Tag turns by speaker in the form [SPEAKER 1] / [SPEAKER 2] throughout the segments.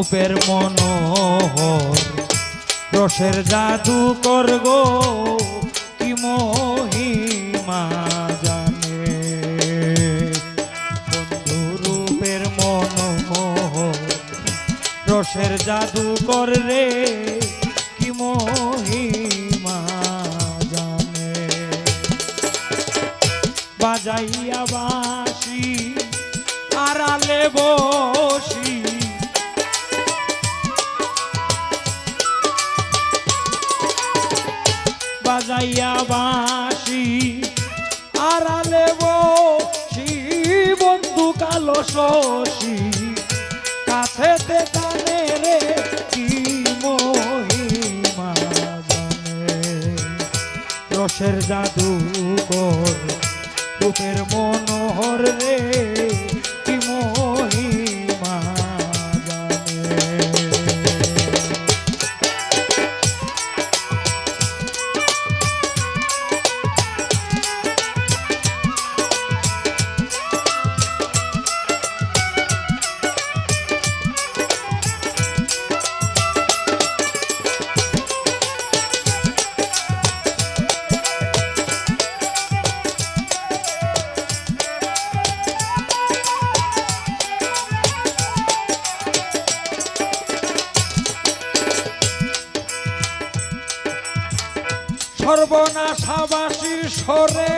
[SPEAKER 1] রূপের মনোহর। রসের জাদু করব কি মহিমা জানে। বন্ধু রূপের মনোহর, রসের জাদু কর রে। বাজাইয়া বাসি আড়ালে বসি বন্ধু কালো শশী। কাছেতে টানে রে, কি মহিমা রসের জাদু কর রূপের মনোহর রে। সর্বনাশাবাসীর সরে।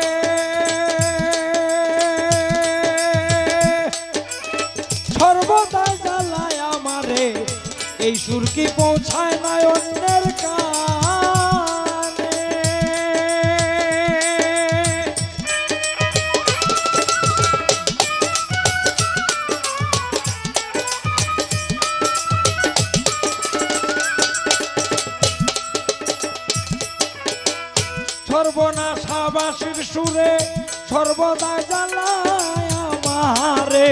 [SPEAKER 1] সর্বদা জ্বালায় আমারে। এই সুর কি পৌঁছায় না অন্যের কানে সর্বনাশাবাসীর সুরে সর্বদা জ্বালায় আমারে।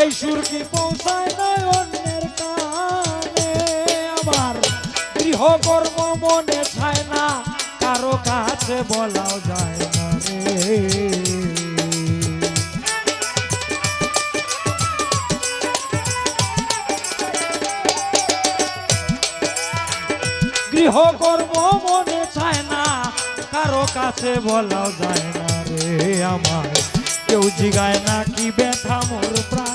[SPEAKER 1] এই সুর কি পৌঁছায় না অন্যের কানে? আমার গৃহকর্ম মনে ছায় না, কারও কাছে বলাও যায় না রে। গৃহকর্ম মনে চায় না কারও কাছে বলা যায় না রে আমার কেউ জিগায় না কি ব্যথা মোর প্রাণে।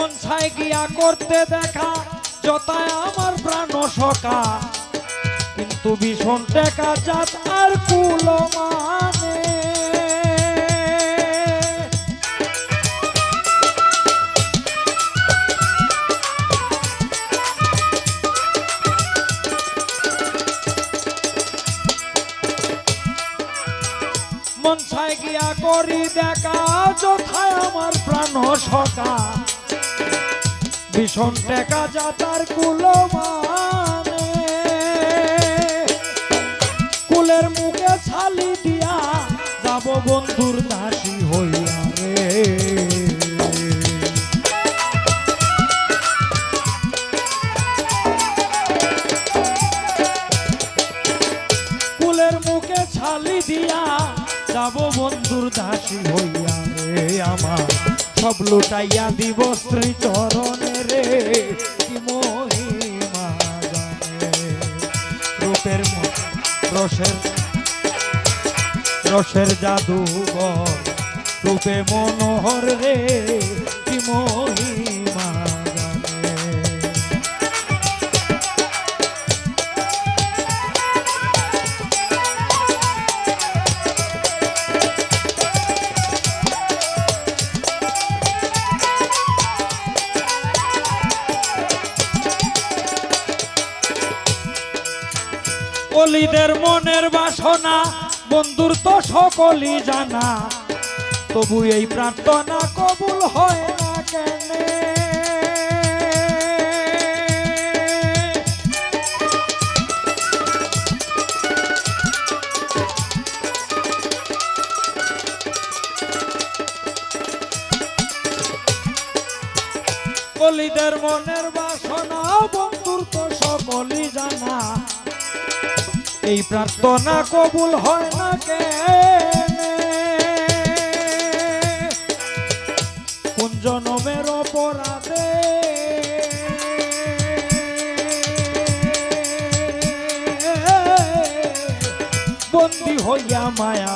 [SPEAKER 1] মন ছায় গিয়া করতে দেখা যতায় আমার প্রাণ সকা কিন্তু ভীষণ টেকা জাত আর কুল মানে। মন ছায় গিয়া করি দেখা, যথায় আমার প্রাণ সকা ভীষণ টেকা যাতার কুল কুলের মুখে ছালি দিয়া যাব বন্ধুর দাসী হইয়া রে। কুলের মুখে ছালি দিয়া যাব বন্ধুর দাসী হইয়া রে আমার। সব লুটাইয়া দিব শ্রী চরণে রূপের রসের রসের জাদুঘর রূপে মনোহর রে কি মহিমা কলিদের মনের বাসনা, বন্ধুর তো সকলি জানা। তবু এই প্রার্থনা কবুল হয় না কেন? কলিদের মনের বাসনা, বন্ধুর তো সকলি জানা। এই প্রার্থনা কবুল হয় না কে কোন জনমের অপরাধে? বন্দি হইয়া মায়া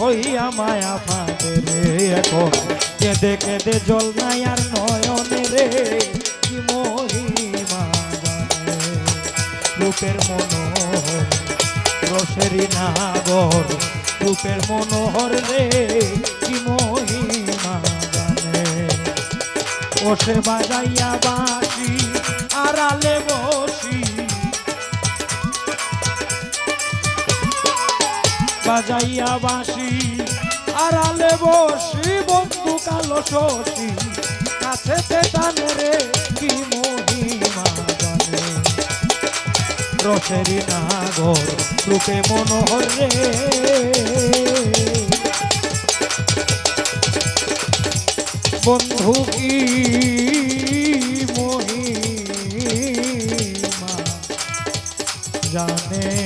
[SPEAKER 1] হইয়া মায়া ফাঁদে রে এখন। কেঁদে কেঁদে জল নাই আর নয়নে রে, কি মহিমা রূপের মনোহর রসেরি নাগর, রূপের মনোহর রে, কি মহিমা ওসে বাজাইয়া বাসি আড়ালে বসি বাজাইয়া বাসি আড়ালে বসি বন্ধু কালো শশী। কাছে টানে রে কি মহিমা রসেরি নাগর রূপে মনোহর রে। বন্ধু কি মহিমা জানে?